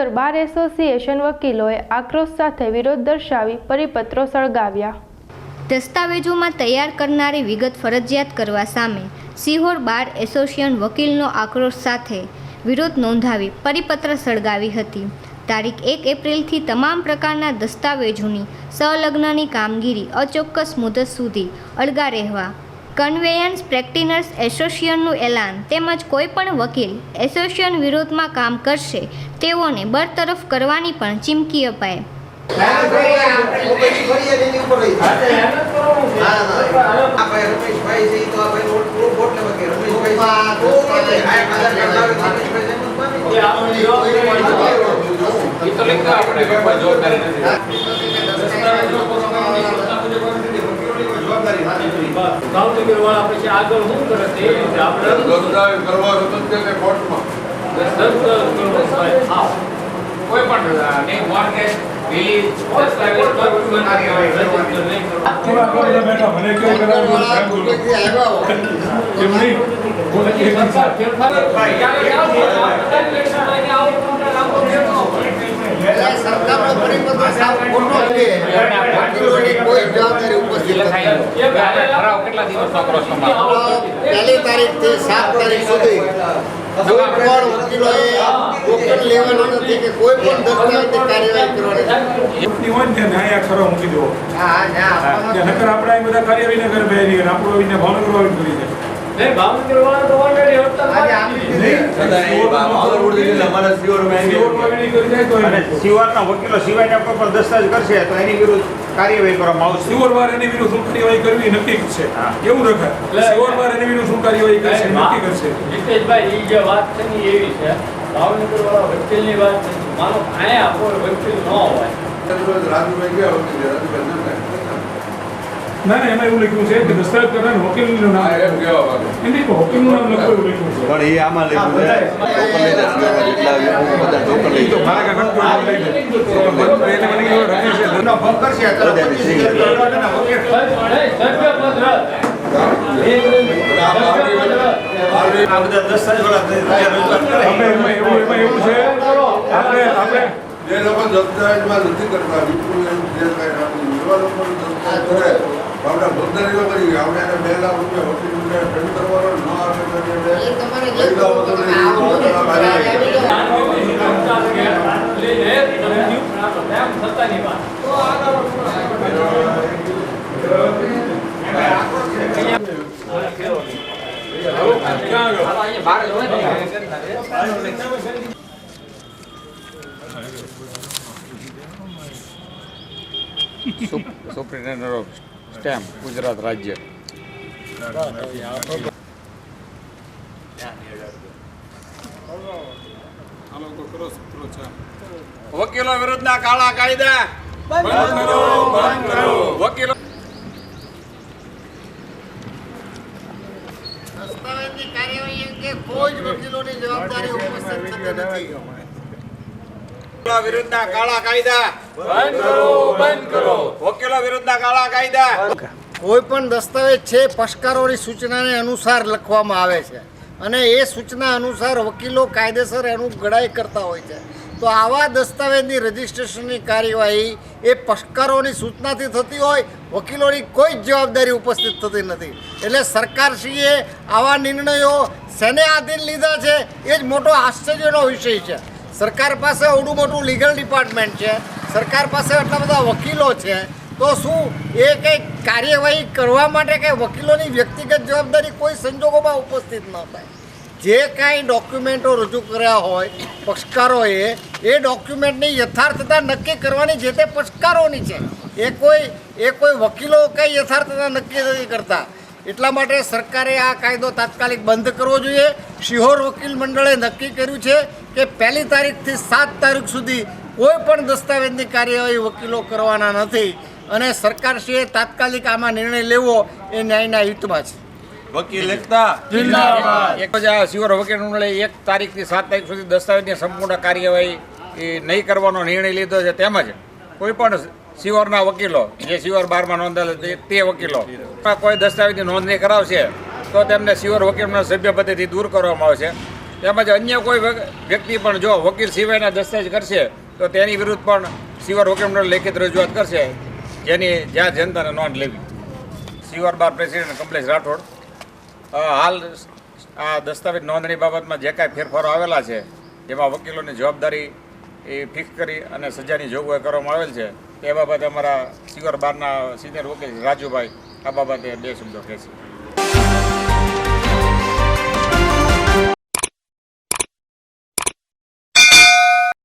સિયોર bar association વકીલોએ આક્રોશ સાથે વિરોધ દર્શાવી પરિપત્રો સળગાવ્યા. દસ્તાવેજોમાં તૈયાર કરનારી વિગત ફરજિયાત કરવા સામે સિહોર બાર એસોસિએશન વકીલનો આક્રોશ સાથે વિરોધ નોંધાવી પરિપત્ર સળગાવી હતી. તારીખ એક એપ્રિલથી તમામ પ્રકારના દસ્તાવેજોની સંલગ્નની કામગીરી અચોક્કસ મુદત સુધી અળગા રહેવા કન્વેયન્સ પ્રેક્ટિનર્સ એસોસિએશનનું એલાન તેમજ કોઈપણ વકીલ એસોસિએશન વિરોધમાં કામ કરશે તેઓને બરતરફ કરવાની પણ ચીમકી અપાય આપણે કોઈ પણ જવાબદારી નથી ભાવનગર વાળા પછી આગળ શું કરે છે? આપણે દસ્તાવેજ કરવા સ્વતંત્ર કે કોર્ટમાં. કોઈ પણ ને મોર્ગેજ લીઝ દસ્તાવેજ મને કે ફેરફાર ક્યારે ક્યાં થાય? કોઈ જવાબદારી ઉપસ્થિત કરો? પહેલી તારીખથી સાત તારીખ સુધી કોઈ પણ વકીલોએ ટોકન લેવાનું નથી કે કોઈ પણ દસ્તાવેજની કાર્યવાહી કરવાની નથી. હોય ને ન્યાય ખરો મૂકી દો હા, ના, ત્યાં નકર આપણે બધા કાર્યવાહી કરે બે નહીં ભાવનગર વાળી કરી વાળા તો કરી જાય અને વકીલો સિવાયના કોઈ પણ દસ્તાવેજ કરશે તો એની વિરુદ્ધ કાર્યવાહી કરવામાં આવશે. સિયોર વાર એની વિરુદ્ધ શું કાર્યવાહી કરવી નક્કી છે. એવું રખાય? સિયોર વાર એની વિરુદ્ધ શું કાર્યવાહી કરશે એ નક્કી કરશે. ઈ જે વાત છે ને એવી છે. ભાવનગર વાળા વકીલની વાત છે. માનો આપણો વકીલ ન હોય. ના ના ના એમાં એવું લખ્યું છે કે દસ્તાવેજ કરનાર વકીલનું નામ. એમ કહેવા. એની વકીલનું નામ એવું લખ્યું છે. પણ એ આમાં લખ્યું છે બધા ટોકન લઈ તો મારા કાકા ટોકન લઈ લે ટોકન બંધ મને કેવો રખે છે એનો ભંગ કરશે તો વકીલ. આપણે એવું છે. આપણે આપણે જે લોકો દસ્તાવેજમાં નથી કરતા વિપુલ જે કાંઈ એવા લોકો દસ્તાવેજ કરે. આપણે બંધારીઓ કરી આપણે એને બે લાખ રૂપિયા દંડ કરવાનો ન આવે તો એ તમારે સુપ્રિન્ટેન્ડન્ટ ઓફ સ્ટેમ્પ ગુજરાત રાજ્ય વકીલો વિરુદ્ધના કાળા કાયદા બંધ કરો બંધ કરો વકીલો કાર્યવાહી અંગે કોઈ જ વકીલોની જવાબદારી ઉપસ્થિત થતી નથી વકીલો વિરુદ્ધના કાળા કાયદા. બંધ કરો બંધ કરો. વકીલો વિરુદ્ધના કાળા કાયદા. કોઈ પણ દસ્તાવેજ છે પક્ષકારોની સૂચનાને અનુસાર લખવામાં આવે છે. અને એ સૂચના અનુસાર વકીલો કાયદેસર એનું ગડાઈ કરતા હોય છે. તો આવા દસ્તાવેજની રજિસ્ટ્રેશનની કાર્યવાહી એ પક્ષકારોની સૂચનાથી થતી હોય વકીલોની કોઈ જ જવાબદારી ઉપસ્થિત થતી નથી. એટલે સરકારશ્રીએ આવા નિર્ણયો શેને આધીન લીધા છે. એ જ મોટો આશ્ચર્યનો વિષય છે. સરકાર પાસે અવડું મોટું લીગલ ડિપાર્ટમેન્ટ છે, સરકાર પાસે આટલા બધા વકીલો છે, તો શું એ કંઈ કાર્યવાહી કરવા માટે કંઈ વકીલોની વ્યક્તિગત જવાબદારી કોઈ સંજોગોમાં ઉપસ્થિત ન થાય? જે કાંઈ ડોક્યુમેન્ટો રજૂ કર્યા હોય, પક્ષકારોએ, એ ડોક્યુમેન્ટની યથાર્થતા નક્કી કરવાની જે તે પક્ષકારોની છે. એ કોઈ એ કોઈ વકીલો કંઈ યથાર્થતા નક્કી નથી કરતા. એટલા માટે સરકારે આ કાયદો તાત્કાલિક બંધ કરવો જોઈએ. શિહોર વકીલ મંડળે નક્કી કર્યું છે કે પહેલી તારીખથી સાત તારીખ સુધી કોઈ પણ દસ્તાવેજની કાર્યવાહી વકીલો કરવાના નથી અને સરકારશ્રીએ તાત્કાલિક આમાં નિર્ણય લેવો એ ન્યાયના હિતમાં છે. વકીલ એકતા. એક જ આ શિવર વકીલ મંડળે એક તારીખથી સાત તારીખ સુધી દસ્તાવેજની સંપૂર્ણ કાર્યવાહી એ નહીં કરવાનો નિર્ણય લીધો છે. તેમજ કોઈ પણ શિવરના વકીલો, જે શિવર બારમાં નોંધાયેલા તે વકીલો. કોઈ દસ્તાવેજની નોંધણી કરાવશે, તો તેમને શિવર વકીલના સભ્ય પદેથી દૂર કરવામાં આવશે. તેમજ અન્ય કોઈ વ્ય- વ્યક્તિ પણ જો વકીલ સિવાયના દસ્તાવેજ કરશે, તો તેની વિરુદ્ધ પણ સિવર વકીલ લેખિત રજૂઆત કરશે. જેની જ્યાં જનતાને નોંધ લેવી. સિવર બાર પ્રેસિડેન્ટ કમલેશ રાઠોડ હાલ આ દસ્તાવેજ નોંધણી બાબતમાં જે કાંઈ ફેરફારો આવેલા છે, એમાં વકીલોની જવાબદારી એ ફિક્સ કરી અને સજાની જોગવાઈ કરવામાં આવેલ છે. તે બાબતે અમારા સિગર બારના સિનિયર વકીલ રાજુભાઈ આ બાબતે બે શબ્દો કહેશે.